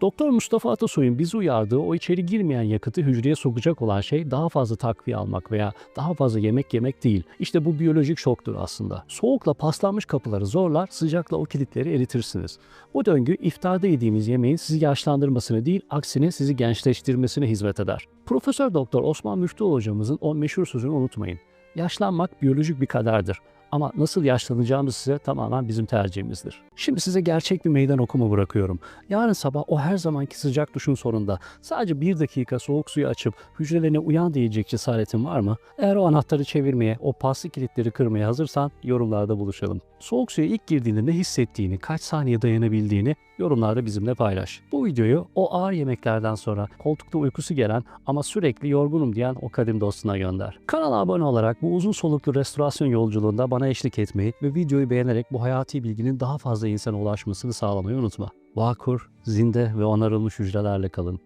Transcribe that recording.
Doktor Mustafa Atasoy'un bizi uyardığı o içeri girmeyen yakıtı hücreye sokacak olan şey daha fazla takviye almak veya daha fazla yemek yemek değil. İşte bu biyolojik şoktur aslında. Soğukla paslanmış kapıları zorlar, sıcakla o kilitleri eritirsiniz. Bu döngü iftarda yediğimiz yemeğin sizi yaşlandırmasını değil, aksine sizi gençleştirmesine hizmet eder. Profesör Doktor Osman Müftüoğlu hocamızın o meşhur sözünü unutmayın. Yaşlanmak biyolojik bir kaderdir. Ama nasıl yaşlanacağımız size tamamen bizim tercihimizdir. Şimdi size gerçek bir meydan okuma bırakıyorum. Yarın sabah o her zamanki sıcak duşun sonunda sadece bir dakika soğuk suyu açıp hücrelerine uyan diyecek cesaretin var mı? Eğer o anahtarı çevirmeye, o paslı kilitleri kırmaya hazırsan yorumlarda buluşalım. Soğuk suya ilk girdiğinde ne hissettiğini, kaç saniye dayanabildiğini yorumlarda bizimle paylaş. Bu videoyu o ağır yemeklerden sonra koltukta uykusu gelen ama sürekli yorgunum diyen o kadim dostuna gönder. Kanala abone olarak bu uzun soluklu restorasyon yolculuğunda bana eşlik etmeyi ve videoyu beğenerek bu hayati bilginin daha fazla insana ulaşmasını sağlamayı unutma. Vakur, zinde ve onarılmış hücrelerle kalın.